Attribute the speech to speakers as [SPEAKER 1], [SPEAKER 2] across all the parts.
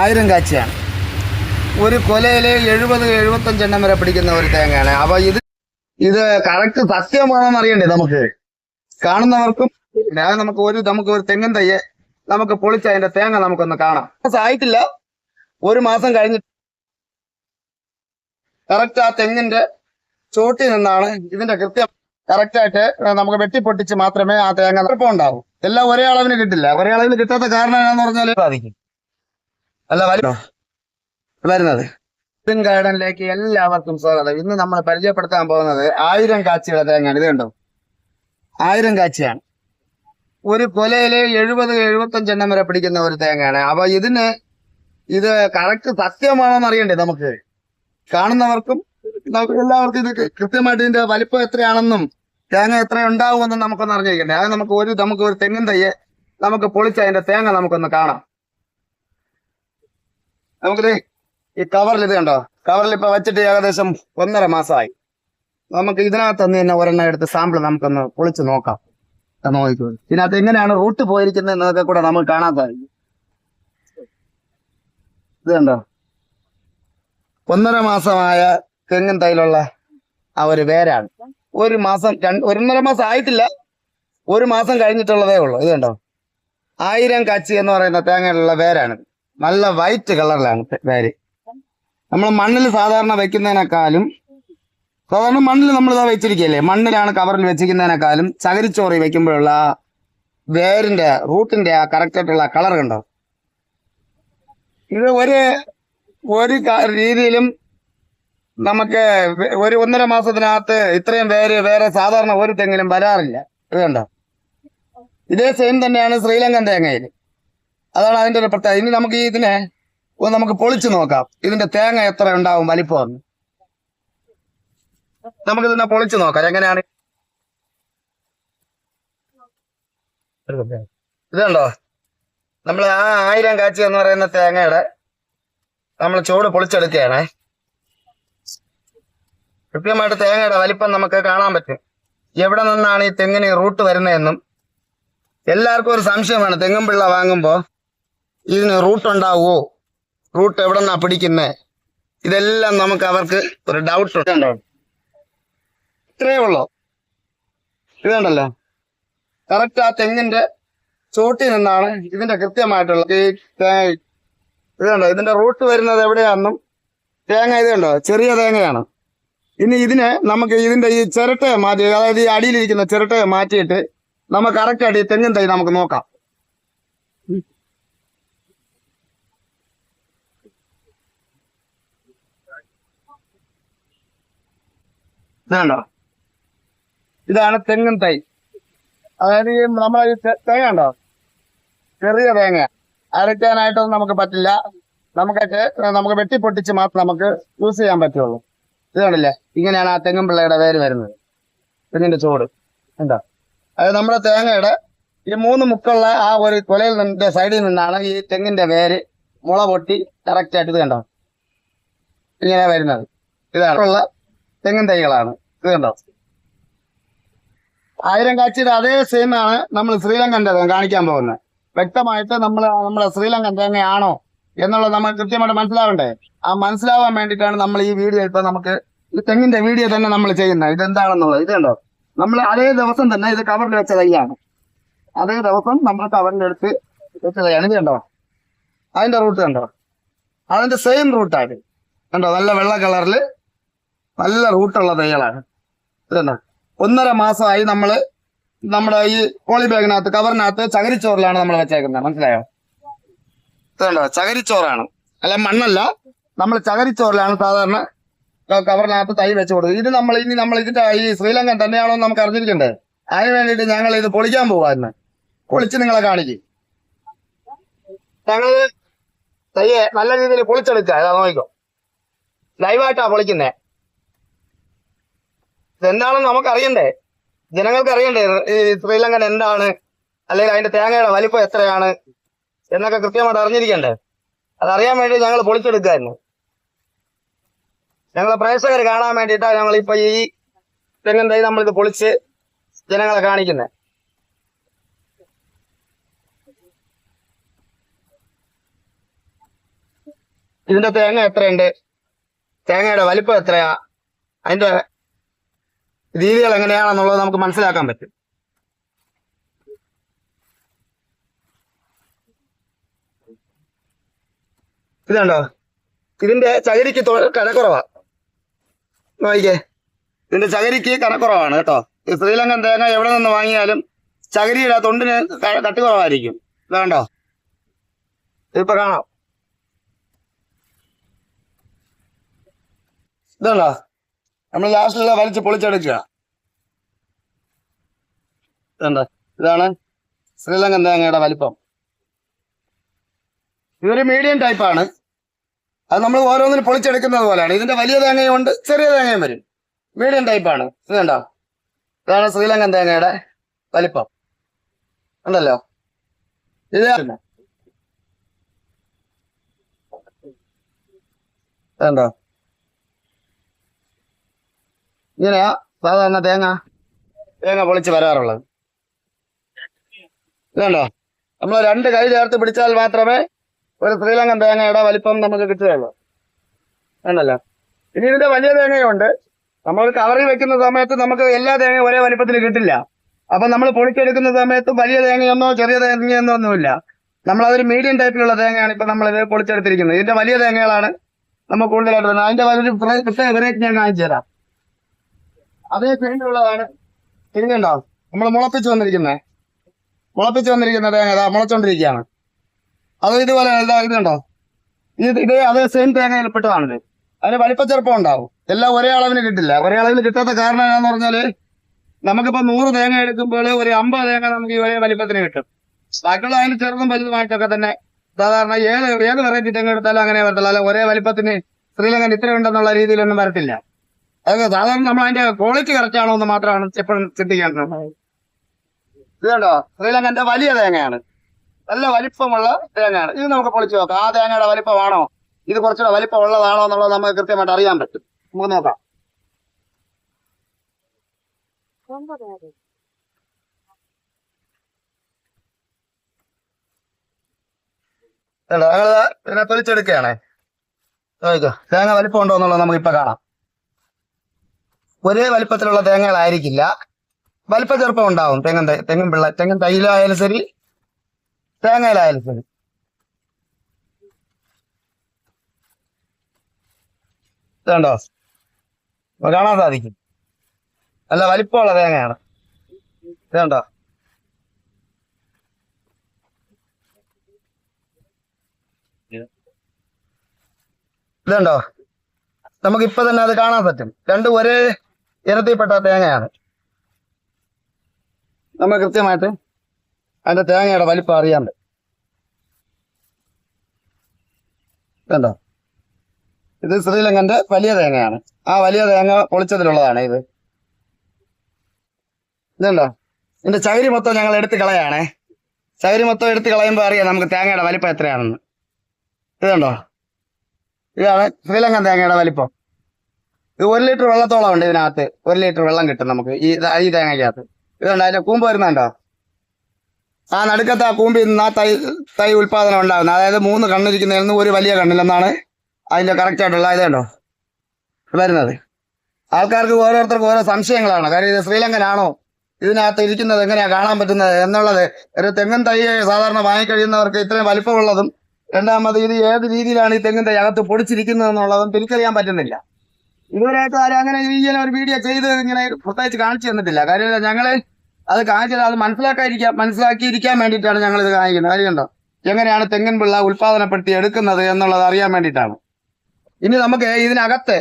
[SPEAKER 1] ആയിരം കാച്ചിയാണ്. ഒരു കൊലയിൽ എഴുപത് എഴുപത്തഞ്ചെണ്ണം വരെ പിടിക്കുന്ന ഒരു തേങ്ങയാണ്. അപ്പൊ ഇത് ഇത് കറക്റ്റ് സത്യമാണെന്ന് അറിയണ്ടേ നമുക്ക്? കാണുന്നവർക്കും അതായത് നമുക്ക് ഒരു നമുക്ക് ഒരു തെങ്ങൻ തയ്യെ. നമുക്ക് പൊളിച്ച അതിന്റെ തേങ്ങ നമുക്കൊന്ന് കാണാം. ആയിട്ടില്ല. ഒരു മാസം കഴിഞ്ഞിട്ട് കറക്റ്റ് ആ തെങ്ങിന്റെ ചോട്ടിൽ നിന്നാണ് ഇതിന്റെ കൃത്യം കറക്റ്റായിട്ട് നമുക്ക് വെട്ടി പൊട്ടിച്ച് മാത്രമേ ആ തേങ്ങ കുഴപ്പം ഉണ്ടാവൂ എല്ലാം ഒരേ അളവിന് കിട്ടില്ല. ഒരേ അളവിന് കിട്ടാത്ത കാരണം എന്താണെന്ന് പറഞ്ഞാൽ സാധിക്കും അല്ല വരുന്നത്. ഗാർഡനിലേക്ക് എല്ലാവർക്കും സ്വാഗതം. ഇന്ന് നമ്മൾ പരിചയപ്പെടുത്താൻ പോകുന്നത് ആയിരം കാച്ചിയുടെ തേങ്ങയാണ്. ഇത് കണ്ടോ? ആയിരം കാച്ചിയാണ്. ഒരു കൊലയിൽ എഴുപത് എഴുപത്തഞ്ചെണ്ണം വരെ പിടിക്കുന്ന ഒരു തേങ്ങയാണ്. അപ്പൊ ഇതിന് ഇത് കറക്റ്റ് സത്യമാണോന്ന് അറിയണ്ടേ നമുക്ക്? കാണുന്നവർക്കും എല്ലാവർക്കും ഇത് കൃത്യമായിട്ട് ഇതിന്റെ വലിപ്പം എത്രയാണെന്നും തേങ്ങ എത്ര ഉണ്ടാവുമെന്നും നമുക്കൊന്ന് അറിഞ്ഞിരിക്കണ്ടേ. അത് നമുക്ക് ഒരു നമുക്ക് ഒരു തെങ്ങിൻ തയ്യെ നമുക്ക് പൊളിച്ച് അതിന്റെ തേങ്ങ നമുക്കൊന്ന് കാണാം. നമുക്കിത് ഈ കവറിൽ ഇത് കണ്ടോ? കവറിൽ ഇപ്പൊ വെച്ചിട്ട് ഏകദേശം ഒന്നര മാസമായി നമുക്ക് ഇതിനകത്ത് നിന്ന് തന്നെ ഒരെണ്ണം എടുത്ത് സാമ്പിൾ നമുക്കൊന്ന് പൊളിച്ച് നോക്കാം. നോക്കിക്കോ. ഇതിനകത്ത് എങ്ങനെയാണ് റൂട്ട് പോയിരിക്കുന്നത് എന്നതൊക്കെ കൂടെ നമുക്ക് കാണാൻ സാധിക്കും. ഇത് കണ്ടോ? ഒന്നര മാസമായ തെങ്ങിൻ തൈലുള്ള ആ ഒരു വേരാണ്. ഒരു മാസം രണ്ട് ഒന്നര മാസം ആയിട്ടില്ല. ഒരു മാസം കഴിഞ്ഞിട്ടുള്ളതേ ഉള്ളൂ. ഇത് കണ്ടോ? ആയിരം കച്ചി എന്ന് പറയുന്ന തേങ്ങയിലുള്ള വേരാണ് നല്ല വൈറ്റ് കളറിലാണ് വാരി നമ്മൾ മണ്ണിൽ സാധാരണ വെക്കുന്നതിനേക്കാളും സാധാരണ മണ്ണിൽ നമ്മൾ ഇതാ വെച്ചിരിക്കുകയല്ലേ? മണ്ണിലാണ് കവറിൽ വെച്ചിരിക്കുന്നതിനേക്കാളും ചകിരിച്ചോറി വെക്കുമ്പോഴുള്ള വേരിന്റെ റൂട്ടിന്റെ ആ കറക്റ്റ് ആയിട്ടുള്ള കളർ കണ്ടോ? ഇത് ഒരു ഒരു രീതിയിലും നമുക്ക് ഒരു ഒന്നര മാസത്തിനകത്ത് ഇത്രയും വേര് വേറെ സാധാരണ ഒരു തെങ്ങിലും വരാറില്ല. ഇത് കണ്ടോ? ഇതേ സെയിം തന്നെയാണ് ശ്രീലങ്കൻ തേങ്ങയിൽ അതാണ് അതിന്റെ ഒരു പ്രത്യേകത. ഇനി നമുക്ക് ഇതിനെ നമുക്ക് പൊളിച്ചു നോക്കാം. ഇതിന്റെ തേങ്ങ എത്ര ഉണ്ടാവും വലിപ്പം? നമുക്ക് ഇതിനെ പൊളിച്ചു നോക്കാം. എങ്ങനെയാണ്? ഇതുണ്ടോ? നമ്മൾ ആ ആയിരം കാച്ചി എന്ന് പറയുന്ന തേങ്ങയുടെ നമ്മൾ ചൂട് പൊളിച്ചെടുക്കുകയാണേ. കൃത്യമായിട്ട് തേങ്ങയുടെ വലിപ്പം നമുക്ക് കാണാൻ പറ്റും. എവിടെ നിന്നാണ് ഈ തെങ്ങിന് റൂട്ട് വരുന്നതെന്നും എല്ലാവർക്കും ഒരു സംശയമാണ്. തെങ്ങും പിള്ള വാങ്ങുമ്പോൾ ഇതിന് റൂട്ട് ഉണ്ടാവുമോ റൂട്ട് എവിടെ നിന്നാ പിടിക്കുന്നേ? ഇതെല്ലാം നമുക്ക് അവർക്ക് ഒരു ഡൗട്ട് ഉണ്ടോ. ഇത്രയേ ഉള്ളൂ. ഇതുണ്ടല്ലോ കറക്റ്റ് ആ തെങ്ങിന്റെ ചോട്ടിൽ നിന്നാണ് ഇതിന്റെ കൃത്യമായിട്ടുള്ള ഈ ഇതുണ്ടോ ഇതിന്റെ റൂട്ട് വരുന്നത് എവിടെയാണെന്നും തേങ്ങ ഇത് കണ്ടോ? ചെറിയ തേങ്ങയാണ്. ഇനി ഇതിനെ നമുക്ക് ഇതിന്റെ ഈ ചിരട്ടയെ മാറ്റി അതായത് ഈ അടിയിലിരിക്കുന്ന ചിരട്ടയെ മാറ്റിയിട്ട് നമുക്ക് കറക്റ്റ് ഈ തെങ്ങിൻ തൈ നമുക്ക് നോക്കാം. ഇതുണ്ടോ ഇതാണ് തെങ്ങും തൈ. അതായത് ഈ നമ്മളെ തേങ്ങ ഉണ്ടോ ചെറിയ തേങ്ങ. അരയ്ക്കാനായിട്ടൊന്നും നമുക്ക് പറ്റില്ല. നമുക്കൊക്കെ നമുക്ക് വെട്ടി പൊട്ടിച്ച് മാത്രം നമുക്ക് യൂസ് ചെയ്യാൻ പറ്റുള്ളൂ. ഇതാണല്ലേ ഇങ്ങനെയാണ് ആ തെങ്ങും പിള്ളയുടെ വേര് വരുന്നത്. തെങ്ങിന്റെ ചോട് എന്താ അത് നമ്മുടെ തേങ്ങയുടെ ഈ മൂന്ന് മുക്കുള്ള ആ ഒരു കൊലയിൽ നിന്നിന്റെ സൈഡിൽ നിന്നാണ് ഈ തെങ്ങിന്റെ വേര് മുള പൊട്ടി കറക്റ്റ് ആയിട്ട് ഇത് കണ്ടോ? ഇങ്ങനെ വരുന്നത്. ഇതാണ്. ഉള്ള തെങ്ങിൻ തൈകളാണ്. ഇത് കണ്ടോ? ആയിരം കാച്ചിയുടെ അതേ സെയിം ആണ് നമ്മൾ ശ്രീലങ്കൻ തേങ്ങ കാണിക്കാൻ പോകുന്നത്. വ്യക്തമായിട്ട് നമ്മൾ നമ്മുടെ ശ്രീലങ്കൻ തേങ്ങയാണോ എന്നുള്ളത് നമ്മൾ കൃത്യമായിട്ട് മനസ്സിലാവണ്ടേ? ആ മനസ്സിലാവാൻ വേണ്ടിയിട്ടാണ് നമ്മൾ ഈ വീഡിയോ ഇപ്പൊ നമുക്ക് ഈ തെങ്ങിന്റെ വീഡിയോ തന്നെ നമ്മൾ ചെയ്യുന്നത്. ഇതെന്താണെന്നുള്ളത്? ഇത് കണ്ടോ? നമ്മൾ അതേ ദിവസം തന്നെ ഇത് കവറിൽ വെച്ച തൈയാണ്. അതേ ദിവസം നമ്മൾ കവറിൽ എടുത്ത് വെച്ച തൈയാണ്. ഇത് കണ്ടോ? അതിന്റെ റൂട്ട് കണ്ടോ? അതിന്റെ സെയിം റൂട്ടാണ് കണ്ടോ? നല്ല വെള്ള കളറിൽ നല്ല റൂട്ടുള്ള തൈകളാണ് ഇത് കണ്ടോ ഒന്നര മാസമായി നമ്മൾ നമ്മുടെ ഈ പോളി ബാഗിനകത്ത് കവറിനകത്ത് ചകരിച്ചോറിലാണ് നമ്മൾ വെച്ചേക്കുന്നത്. മനസ്സിലായോ? ഇതുണ്ടോ? ചകരിച്ചോറാണ്. അല്ല മണ്ണല്ല. നമ്മൾ ചകരിച്ചോറിലാണ് സാധാരണ കവറിനകത്ത് തൈ വെച്ച് കൊടുക്കുന്നത്. ഇത് നമ്മൾ ഇനി നമ്മൾ ഇതിന്റെ ഈ ശ്രീലങ്കൻ തന്നെയാണോ നമുക്ക് അറിഞ്ഞിരിക്കണ്ടേ. അതിന് വേണ്ടിയിട്ട് ഞങ്ങൾ ഇത് പൊളിക്കാൻ പോവായിരുന്നു പൊളിച്ച് നിങ്ങളെ കാണിക്കും. ഞങ്ങൾ തയ്യെ നല്ല രീതിയിൽ പൊളിച്ചെടുക്കുക. അതാ നോക്കിക്കോ. ലൈവായിട്ടാ പൊളിക്കുന്നേ. ഇതെന്താണെന്ന് നമുക്ക് അറിയണ്ടേ ജനങ്ങൾക്ക് അറിയണ്ടേ ഈ ശ്രീലങ്കൻ എന്താണ്? അല്ലെങ്കിൽ അതിന്റെ തേങ്ങയുടെ വലിപ്പം എത്രയാണ്? എന്നൊക്കെ കൃത്യമായിട്ട് അറിഞ്ഞിരിക്കണ്ടേ? അതറിയാൻ വേണ്ടി ഞങ്ങൾ പൊളിച്ചെടുക്കായിരുന്നു. ഞങ്ങളെ പ്രേക്ഷകർ കാണാൻ വേണ്ടിയിട്ടാണ് ഞങ്ങൾ ഇപ്പൊ ഈ തെങ്ങൻ തൈ നമ്മളിത് പൊളിച്ച് ജനങ്ങളെ കാണിക്കുന്നത് ഇതിന്റെ തേങ്ങ എത്രയുണ്ട്? തേങ്ങയുടെ വലിപ്പം എത്രയാ? അതിന്റെ രീതികൾ എങ്ങനെയാണെന്നുള്ളത് നമുക്ക് മനസ്സിലാക്കാൻ പറ്റും. ഇതുണ്ടോ ഇതിന്റെ ചകിരിക്ക് കനക്കുറവാ നോക്കിക്കേ. ഇതിന്റെ ചകിരിക്ക് കനക്കുറവാണ് കേട്ടോ. ശ്രീലങ്കൻ തേങ്ങ എവിടെ നിന്ന് വാങ്ങിയാലും ചകിരിയുടെ തൊണ്ടിന് കട്ടി കുറവായിരിക്കും ഇതാണ്ടോ ഇപ്പൊ കാണാം. ഇതുണ്ടോ നമ്മൾ ലാസ്റ്റിലുള്ള വലിച്ച് പൊളിച്ചെടുക്കുക. ഇതുണ്ടോ ഇതാണ് ശ്രീലങ്കൻ തേങ്ങയുടെ വലിപ്പം. ഇതൊരു മീഡിയം ടൈപ്പാണ് അത് നമ്മൾ ഓരോന്നിനും പൊളിച്ചെടുക്കുന്നത് പോലെയാണ്. ഇതിന്റെ വലിയ തേങ്ങയും ഉണ്ട് ചെറിയ തേങ്ങയും വരും. മീഡിയം ടൈപ്പാണ് ഇത് കണ്ടോ ഇതാണ് ശ്രീലങ്കൻ തേങ്ങയുടെ വലിപ്പം. ഉണ്ടല്ലോ? ഇത് കണ്ടോ ഇങ്ങനെയാ? സാധാരണ തേങ്ങ? തേങ്ങ പൊളിച്ച് വരാറുള്ളത്. ഇതുണ്ടോ? നമ്മൾ രണ്ട് കൈ ചേർത്ത് പിടിച്ചാൽ മാത്രമേ ഒരു ശ്രീലങ്കൻ തേങ്ങയുടെ വലിപ്പം നമുക്ക് കിട്ടുകയുള്ളൂ. വേണ്ടല്ലോ ഇനി ഇതിന്റെ വലിയ തേങ്ങയുണ്ട്. നമ്മൾ കവറിൽ വെക്കുന്ന സമയത്ത് നമുക്ക് എല്ലാ തേങ്ങയും ഒരേ വലിപ്പത്തിൽ കിട്ടില്ല. അപ്പൊ നമ്മൾ പൊളിച്ചെടുക്കുന്ന സമയത്ത് വലിയ തേങ്ങയൊന്നോ ചെറിയ തേങ്ങയൊന്നോ ഒന്നുമില്ല. നമ്മൾ അതൊരു മീഡിയം ടൈപ്പിലുള്ള തേങ്ങയാണ് ഇപ്പൊ നമ്മൾ ഇത് പൊളിച്ചെടുത്തിരിക്കുന്നത്. ഇതിന്റെ വലിയ തേങ്ങകളാണ് നമ്മൾ കൂടുതലായിട്ട് അതിന്റെ വലിയ പ്ര- പ്രത്യേക വെറൈറ്റി ഞാൻ കാണിച്ചു തരാം അതേ പെയിന്റുള്ളതാണ് തിരിഞ്ഞുണ്ടോ നമ്മൾ മുളപ്പിച്ചു വന്നിരിക്കുന്നത് മുളപ്പിച്ചു വന്നിരിക്കുന്ന തേങ്ങ ഇതാ മുളച്ചോണ്ടിരിക്കുകയാണ്. അത് ഇതുപോലെ ഇതാ ഇതുണ്ടോ? ഇത് ഇത് അതേ സെയിം തേങ്ങയിൽ പെട്ടതാണിത്. അതിന് വലിപ്പച്ചെറുപ്പം ഉണ്ടാവും. എല്ലാം ഒരേ അളവിന് കിട്ടില്ല. ഒരേ അളവിന് കിട്ടാത്ത കാരണം എന്താണെന്ന് പറഞ്ഞാൽ നമുക്കിപ്പോ നൂറ് തേങ്ങ എടുക്കുമ്പോൾ ഒരു അമ്പത് തേങ്ങ നമുക്ക് ഒരേ വലിപ്പത്തിന് കിട്ടും. ബാക്കിയുള്ള അതിന് ചെറുതും വലുതുമായിട്ടൊക്കെ തന്നെ സാധാരണ ഏത് ഏത് വെറൈറ്റി തേങ്ങ എടുത്താലും അങ്ങനെ വരത്തില്ല. അല്ല ഒരേ വലിപ്പത്തിന് ശ്രീലങ്കൻ ഇത്ര ഉണ്ടെന്നുള്ള രീതിയിലൊന്നും വരത്തില്ല. അതൊക്കെ സാധാരണ നമ്മൾ അതിന്റെ ക്വാളിറ്റി കറക്റ്റ് ആണോ എന്ന് മാത്രമാണ് എപ്പോഴും ചിന്തിക്കേണ്ടത്. ഇത് കണ്ടോ? ശ്രീലങ്കന്റെ വലിയ തേങ്ങയാണ്. നല്ല വലിപ്പമുള്ള തേങ്ങയാണ്. ഇത് നമുക്ക് പൊളിച്ചു നോക്കാം. ആ തേങ്ങയുടെ വലിപ്പമാണോ? ഇത് കുറച്ചുകൂടെ വലിപ്പം ഉള്ളതാണോ എന്നുള്ളത് നമുക്ക് കൃത്യമായിട്ട് അറിയാൻ പറ്റും. നമുക്ക് നോക്കാം. ഇതിനെ തൊലിച്ചെടുക്കുകയാണേ. തേങ്ങ വലിപ്പം ഉണ്ടോ എന്നുള്ളത് നമുക്ക് ഇപ്പൊ കാണാം. ഒരേ വലിപ്പത്തിലുള്ള തേങ്ങകളായിരിക്കില്ല. വലിപ്പ ചെറുപ്പം ഉണ്ടാവും. തെങ്ങൻ തെങ്ങൻ പിള്ള തെങ്ങൻ തൈയിലായാലും ശരി തേങ്ങയിലായാലും ശരി. ഇതുണ്ടോ? കാണാൻ സാധിക്കും. നല്ല വലിപ്പമുള്ള തേങ്ങയാണ്. ഇതുണ്ടോ? ഇതുണ്ടോ? നമുക്ക് ഇപ്പൊ തന്നെ അത് കാണാൻ പറ്റും. രണ്ടും ഒരേ ഇനത്തിൽപ്പെട്ട തേങ്ങയാണ്. നമ്മൾ കൃത്യമായിട്ട് അതിന്റെ തേങ്ങയുടെ വലിപ്പം അറിയാണ്ട്. കണ്ടോ? ഇത് ശ്രീലങ്കന്റെ വലിയ തേങ്ങയാണ്. ആ വലിയ തേങ്ങ പൊളിച്ചതിലുള്ളതാണ് ഇത്. ഇതുണ്ടോ? ഇതിന്റെ ചകിരി മൊത്തം ഞങ്ങൾ എടുത്ത് കളയാണേ. ചകിരി മൊത്തം എടുത്ത് കളയുമ്പോൾ അറിയാം നമുക്ക് തേങ്ങയുടെ വലിപ്പം എത്രയാണെന്ന്. ഇതുണ്ടോ? ഇതാണ് ശ്രീലങ്കൻ തേങ്ങയുടെ വലിപ്പം. ഇത് ഒരു ലിറ്റർ വെള്ളത്തോളം ഉണ്ട് ഇതിനകത്ത്. ഒരു ലിറ്റർ വെള്ളം കിട്ടും നമുക്ക് ഈ ഈ തേങ്ങയ്ക്കകത്ത്. ഇതുണ്ട് അതിന്റെ കൂമ്പ് വരുന്നുണ്ടോ ആ നടുക്കത്ത് ആ കൂമ്പിൽ നിന്ന് ആ തൈ തൈ ഉൽപാദനം ഉണ്ടാകുന്നത്. അതായത് മൂന്ന് കണ്ണിരിക്കുന്നതിൽ നിന്ന് ഒരു വലിയ കണ്ണിലെന്നാണ് അതിന്റെ കറക്റ്റ് ആയിട്ടുള്ള ഇതുണ്ടോ വരുന്നത്. ആൾക്കാർക്ക് ഓരോരുത്തർക്കും ഓരോ സംശയങ്ങളാണ്. കാര്യം ഇത് ശ്രീലങ്കനാണോ? ഇതിനകത്ത് ഇരിക്കുന്നത് എങ്ങനെയാ കാണാൻ പറ്റുന്നത് എന്നുള്ളത് ഒരു തെങ്ങൻ തൈ സാധാരണ വാങ്ങിക്കഴിയുന്നവർക്ക് ഇത്രയും വലിപ്പമുള്ളതും രണ്ടാമത് ഇത് ഏത് രീതിയിലാണ് ഈ തെങ്ങിൻ തൈ അകത്ത് പൊടിച്ചിരിക്കുന്നത് എന്നുള്ളതും തിരിച്ചറിയാൻ പറ്റുന്നില്ല. ഇതുവരെയായിട്ട് ആരും അങ്ങനെ ഇങ്ങനെ ഒരു വീഡിയോ ചെയ്ത് ഇങ്ങനെ പ്രത്യേകിച്ച് കാണിച്ചു തന്നിട്ടില്ല. കാര്യം ഞങ്ങൾ അത് കാണിച്ചത് അത് മനസ്സിലാക്കാതിരിക്കാൻ മനസ്സിലാക്കിയിരിക്കാൻ വേണ്ടിയിട്ടാണ് ഞങ്ങൾ ഇത് കാണിക്കുന്നത് അറിയണ്ടോ എങ്ങനെയാണ് തെങ്ങിൻ പിള്ള ഉൽപാദനപ്പെടുത്തി എടുക്കുന്നത് എന്നുള്ളത് അറിയാൻ വേണ്ടിയിട്ടാണ്. ഇനി നമുക്ക് ഇതിനകത്ത്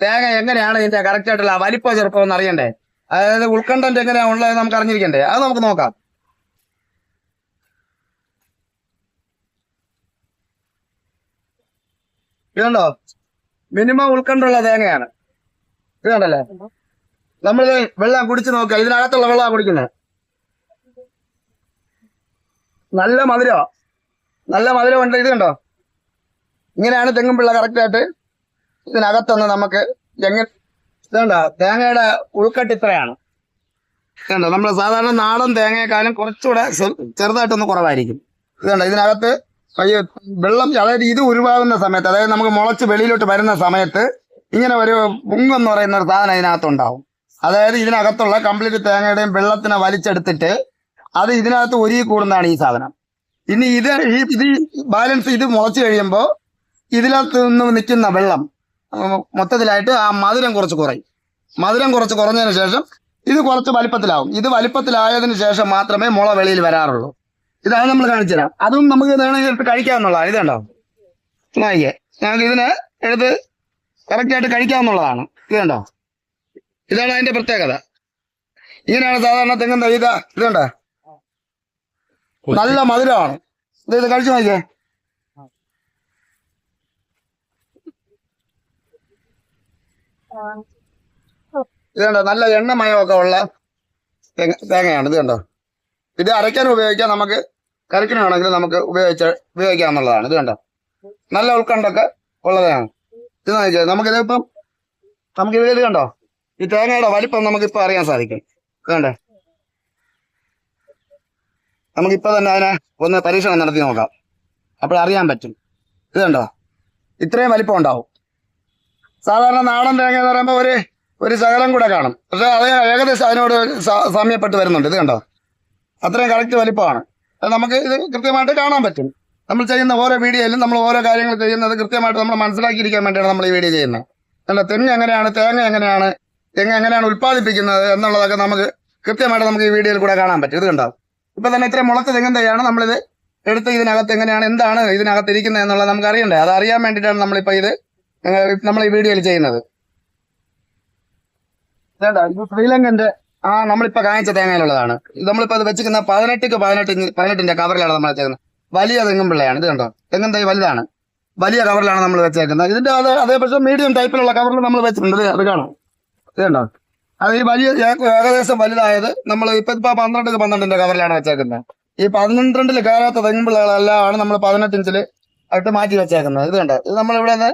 [SPEAKER 1] തേങ്ങ എങ്ങനെയാണ് ഇതിന്റെ കറക്റ്റ് ആയിട്ടുള്ള വലിപ്പ ചെറുപ്പം എന്ന് അറിയണ്ടേ? അതായത് ഉൾക്കണ്ടന്റ് എങ്ങനെയാ ഉള്ളത് നമുക്ക് അറിഞ്ഞിരിക്കണ്ടേ? അത് നമുക്ക് നോക്കാം. ഇതുണ്ടോ? മിനിമം ഉൾക്കണ്ടുള്ള തേങ്ങയാണ്. ഇത് കണ്ടല്ലേ? നമ്മളിത് വെള്ളം കുടിച്ചു നോക്കുക ഇതിനകത്തുള്ള വെള്ളമാണ് കുടിക്കുന്നത് നല്ല മധുരമാ നല്ല മധുരമുണ്ട്. ഇത് കണ്ടോ? ഇങ്ങനെയാണ് തെങ്ങും പിള്ള കറക്റ്റ് ആയിട്ട് ഇതിനകത്തുനിന്ന് നമുക്ക് തെങ്ങ് ഇതുണ്ടോ തേങ്ങയുടെ ഉൾക്കട്ട് ഇത്രയാണ്. കണ്ടോ? നമ്മൾ സാധാരണ നാടൻ തേങ്ങയെക്കാളും കുറച്ചുകൂടെ ചെറുതായിട്ടൊന്ന് കുറവായിരിക്കും. ഇതുണ്ടോ ഇതിനകത്ത് പയ്യെ വെള്ളം അതായത് ഇത് ഉരുവാകുന്ന സമയത്ത് അതായത് നമുക്ക് മുളച്ച് വെളിയിലോട്ട് വരുന്ന സമയത്ത് ഇങ്ങനെ ഒരു പുങ്ങെന്ന് പറയുന്ന ഒരു സാധനം ഇതിനകത്തുണ്ടാവും. അതായത് ഇതിനകത്തുള്ള കംപ്ലീറ്റ് തേങ്ങയുടെയും വെള്ളത്തിനെ വലിച്ചെടുത്തിട്ട് അത് ഇതിനകത്ത് ഒരുങ്ങി കൂടുന്നതാണ് ഈ സാധനം. ഇനി ഇത് ഈ ഇത് ബാലൻസ് ഇത് മുളച്ച് കഴിയുമ്പോൾ ഇതിനകത്ത് നിന്ന് നിൽക്കുന്ന വെള്ളം മൊത്തത്തിലായിട്ട് ആ മധുരം കുറച്ച് കുറയും. മധുരം കുറച്ച് കുറഞ്ഞതിന് ശേഷം ഇത് കുറച്ച് വലിപ്പത്തിലാവും. ഇത് വലിപ്പത്തിലായതിനു ശേഷം മാത്രമേ മുള വെളിയിൽ വരാറുള്ളൂ. ഇതാണ് നമ്മൾ കാണിച്ചു തരാം. അതും നമുക്ക് ഇതാണ് കഴിക്കാമെന്നുള്ളതാണ് ഇതുണ്ടോ നോക്കിയേ ഞങ്ങൾക്ക് ഇതിനെ എടുത്ത് കറക്റ്റ് ആയിട്ട് കഴിക്കാവുന്നതാണ്. ഇതുണ്ടോ ഇതാണ് അതിന്റെ പ്രത്യേകത. ഇങ്ങനെയാണ് സാധാരണ തെങ്ങും തൈ ഇതാ. ഇതുണ്ടോ നല്ല മധുരമാണ്. ഇത് ഇത് കഴിച്ചു നോക്കിയേ. ഇതുണ്ടോ നല്ല എണ്ണമയമൊക്കെ ഉള്ള തേങ്ങ തേങ്ങയാണ്. ഇത് കണ്ടോ? ഇത് അരയ്ക്കാൻ ഉപയോഗിക്കാം. നമുക്ക് കറിക്കണമെങ്കിൽ നമുക്ക് ഉപയോഗിച്ച ഉപയോഗിക്കാവുന്നതാണ്. ഇത് കണ്ടോ? നല്ല ഉൾക്കണ്ടൊക്കെ ഉള്ളതാണ്. ഇത് നോക്കിയാൽ നമുക്കിത് ഇപ്പം നമുക്ക് ഇത് കണ്ടോ? ഈ തേങ്ങയുടെ വലിപ്പം ഇപ്പൊ അറിയാൻ സാധിക്കും. വേണ്ടേ കണ്ടേ? നമുക്കിപ്പോൾ തന്നെ അതിനെ ഒന്ന് പരീക്ഷണം നടത്തി നോക്കാം. അപ്പോൾ അറിയാൻ പറ്റും. ഇത് കണ്ടോ? ഇത്രയും വലിപ്പം ഉണ്ടാവും. സാധാരണ നാടൻ തേങ്ങ എന്ന് പറയുമ്പോൾ ഒരു ഒരു ശകലം കൂടെ കാണും. പക്ഷെ അത് ഏകദേശം അതിനോട് സാമ്യപ്പെട്ട് വരുന്നുണ്ട്. ഇത് കണ്ടോ? അത്രയും കറക്റ്റ് വലിപ്പമാണ്. നമുക്ക് ഇത് കൃത്യമായിട്ട് കാണാൻ പറ്റും. നമ്മൾ ചെയ്യുന്ന ഓരോ വീഡിയോയിലും നമ്മൾ ഓരോ കാര്യങ്ങൾ ചെയ്യുന്നത് കൃത്യമായിട്ട് നമ്മൾ മനസ്സിലാക്കിയിരിക്കാൻ വേണ്ടിയാണ് നമ്മൾ ഈ വീഡിയോ ചെയ്യുന്നത്. അല്ല തെങ്ങ് എങ്ങനെയാണ് തേങ്ങ എങ്ങനെയാണ് തെങ്ങ് എങ്ങനെയാണ് ഉൽപ്പാദിപ്പിക്കുന്നത് എന്നുള്ളതൊക്കെ നമുക്ക് കൃത്യമായിട്ട് നമുക്ക് ഈ വീഡിയോയിൽ കൂടെ കാണാൻ പറ്റും. ഇത് കണ്ടാവും ഇപ്പം തന്നെ ഇത്ര മുളച്ച തെങ്ങിന്റെയാണ് നമ്മളിത് എടുത്ത് ഇതിനകത്ത് എങ്ങനെയാണ് എന്താണ് ഇതിനകത്ത് ഇരിക്കുന്നത് എന്നുള്ളത് നമുക്ക് അറിയണ്ടേ? അത് അറിയാൻ വേണ്ടിയിട്ടാണ് നമ്മളിപ്പോൾ ഇത് നമ്മൾ ഈ വീഡിയോയിൽ ചെയ്യുന്നത്. ശ്രീലങ്കന്റെ ആ നമ്മളിപ്പോ കാണിച്ച തേങ്ങയിലുള്ളതാണ്. നമ്മളിപ്പോ അത് വെച്ചിരിക്കുന്ന പതിനെട്ടിക്ക് പതിനെട്ട് പതിനെട്ടിന്റെ കവറിലാണ് നമ്മൾ വെച്ചേക്കുന്നത്. വലിയ തെങ്ങും പിള്ളയാണ് ഇത് കണ്ടോ? തെങ്ങും തൈ വലുതാണ്. വലിയ കവറിലാണ് നമ്മൾ വെച്ചേക്കുന്നത്. ഇതിന്റെ അത് അതേ പക്ഷേ മീഡിയം ടൈപ്പിലുള്ള കവറിൽ നമ്മൾ വെച്ചിട്ടുണ്ട്. അത് കാണാം. ഇത് കണ്ടോ? അത് ഈ വലിയ ഏകദേശം വലുതായത് നമ്മൾ ഇപ്പൊ ഇപ്പൊ പന്ത്രണ്ടിന് പന്ത്രണ്ടിന്റെ കവറിലാണ് വെച്ചേക്കുന്നത്. ഈ പന്ത്രണ്ടിൽ കയറാത്ത തെങ്ങും പിള്ളകളെല്ലാം നമ്മൾ പതിനെട്ട് ഇഞ്ചിൽ ആയിട്ട് മാറ്റി വെച്ചേക്കുന്നത്. ഇത് കണ്ടോ? ഇത് നമ്മൾ നമ്മളിവിടെ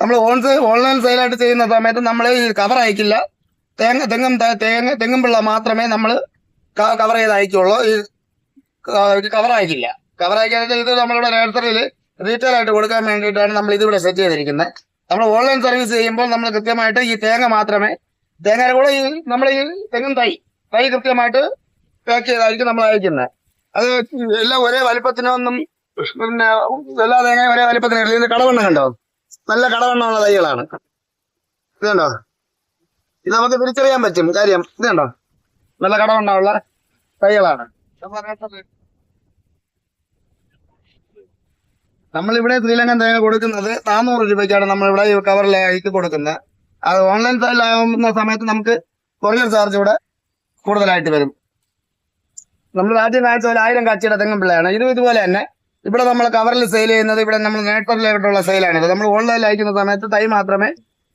[SPEAKER 1] നമ്മൾ ഓൺസൈ ഓൺലൈൻ സെയിലായിട്ട് ചെയ്യുന്ന സമയത്ത് നമ്മൾ ഈ കവർ അയക്കില്ല. തേങ്ങ തെങ്ങും തേങ്ങ തെങ്ങും പിള്ള മാത്രമേ നമ്മൾ കവർ ചെയ്ത് അയക്കുള്ളൂ ഈ കവർ അയക്കില്ല കവർ ഇത് നമ്മളിവിടെ നഴ്സറിയിൽ റീറ്റെയിൽ ആയിട്ട് കൊടുക്കാൻ വേണ്ടിയിട്ടാണ് നമ്മൾ ഇതിവിടെ സെറ്റ് ചെയ്തിരിക്കുന്നത് നമ്മൾ ഓൺലൈൻ സർവീസ് ചെയ്യുമ്പോൾ നമ്മൾ കൃത്യമായിട്ട് ഈ തേങ്ങ മാത്രമേ തേങ്ങയുടെ കൂടെ ഈ നമ്മൾ ഈ തെങ്ങും തൈ തൈ കൃത്യമായിട്ട് പാക്ക് ചെയ്തായിരിക്കും നമ്മൾ അയക്കുന്നത് അത് എല്ലാം ഒരേ വലിപ്പത്തിനൊന്നും പിന്നെ എല്ലാ തേങ്ങയും ഒരേ വലിപ്പത്തിന് കടവണ്ണം കണ്ടോ? നല്ല കടവണ്ണമുള്ള തൈകളാണ്. ഇതുണ്ടോ ഇത് നമുക്ക് തിരിച്ചറിയാൻ പറ്റും. കാര്യം ഇതുണ്ടോ നല്ല കടവണ്ണമുള്ള തൈകളാണ് നമ്മളിവിടെ ശ്രീലങ്കൻ തേങ്ങ കൊടുക്കുന്നത് നാനൂറ് രൂപയ്ക്കാണ് നമ്മളിവിടെ ഈ കവറിലേക്ക് കൊടുക്കുന്നത്. അത് ഓൺലൈൻ സെയിലാകുന്ന സമയത്ത് നമുക്ക് കൊറിയർ ചാർജ് ഇവിടെ കൂടുതലായിട്ട് വരും. നമ്മൾ ആദ്യം കാഴ്ച പോലെ ആയിരം കാച്ചിയുടെ തെങ്ങും പിള്ളയാണ്. ഇതും ഇതുപോലെ തന്നെ. ഇവിടെ നമ്മൾ കവറിൽ സെയിൽ ചെയ്യുന്നത് ഇവിടെ നമ്മൾ നേട്ടറിലായിട്ടുള്ള സെയിലാണ് നമ്മൾ ഓൺലൈനിൽ അയക്കുന്ന സമയത്ത് തൈ മാത്രമേ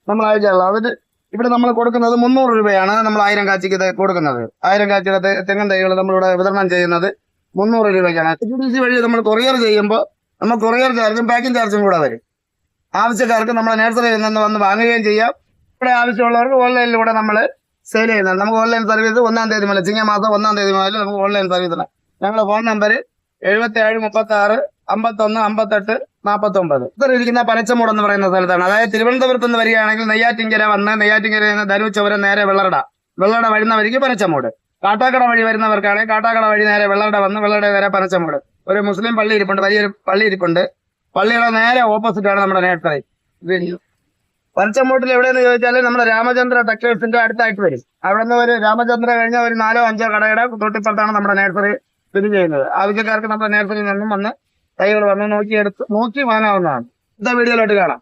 [SPEAKER 1] നമ്മൾ അയച്ചുള്ളൂ അതിന് ഇവിടെ നമ്മൾ കൊടുക്കുന്നത് മുന്നൂറ് രൂപയാണ്. നമ്മൾ ആയിരം കാച്ചിക്ക് കൊടുക്കുന്നത്. ആയിരം കാച്ചിയുടെ തെങ്ങൻ തെങ്ങും തൈകൾ നമ്മളിവിടെ വിതരണം ചെയ്യുന്നത് മുന്നൂറ് രൂപയ്ക്കാണ്. എച്ച് ഡി സി വഴി നമ്മൾ കൊറിയർ ചെയ്യുമ്പോൾ നമ്മൾ കൊറിയർ ചാർജും പാക്കിംഗ് ചാർജും കൂടെ വരും. ആവശ്യക്കാർക്ക് നമ്മളെ നേഴ്സറിയിൽ നിന്ന് വന്ന് വാങ്ങുകയും ചെയ്യാം. ഇവിടെ ആവശ്യമുള്ളവർക്ക് ഓൺലൈനിലൂടെ നമ്മൾ സെയിൽ ചെയ്യുന്നുണ്ട് നമുക്ക് ഓൺലൈൻ സർവീസ് ഒന്നാം തീയതി മുതൽ ചിങ്ങമാസം ഒന്നാം തീയതി മുതൽ നമുക്ക് ഓൺലൈൻ സർവീസ് ഞങ്ങളുടെ ഫോൺ നമ്പർ എഴുപത്തി ഏഴ് മുപ്പത്തി ആറ് അമ്പത്തൊന്ന് അമ്പത്തെട്ട് നാൽപ്പത്തി ഒമ്പത് ഇരിക്കുന്ന പനച്ചമൂട് എന്ന് പറയുന്ന സ്ഥലത്താണ്. അതായത് തിരുവനന്തപുരത്ത് നിന്ന് വരികയാണെങ്കിൽ നെയ്യാറ്റിങ്കര വന്ന് നെയ്യാറ്റിങ്കര നിന്ന് ധനുച്ചവരം നേരെ വെള്ളറട. വെള്ളറട വരുന്ന വഴിക്ക് പനച്ചമൂട്. കാട്ടാക്കട വഴി വരുന്നവർക്കാണെങ്കിൽ കാട്ടാക്കട വഴി നേരെ വെള്ളറട വന്ന് വെള്ളറട നേരെ പനച്ചമൂട്. ഒരു മുസ്ലിം പള്ളി ഇരിപ്പുണ്ട് വലിയൊരു പള്ളി ഇരിപ്പുണ്ട്. പള്ളിയുടെ നേരെ ഓപ്പോസിറ്റ് ആണ് നമ്മുടെ നേട്ടറി പനച്ചമൂട്ടിൽ എവിടെയെന്ന് ചോദിച്ചാൽ നമ്മുടെ രാമചന്ദ്ര ടെക്സ്റ്റൈൽസിന്റെ അടുത്തായിട്ട് വരും. അവിടെ നിന്ന് ഒരു രാമചന്ദ്ര കഴിഞ്ഞ ഒരു നാലോ അഞ്ചോ കടയുടെ തൊട്ടിപ്പുറത്താണ് നമ്മുടെ നേഴ്സറി സ്ഥിതി ചെയ്യുന്നത്. ആവശ്യക്കാർക്ക് നമ്മുടെ നേഴ്സറിയിൽ നിന്നും വന്ന് തൈകൾ വന്ന് നോക്കി എടുത്ത് നോക്കി വാങ്ങാവുന്നതാണ്. ഇതാ വീഡിയോയിലോട്ട് കാണാം.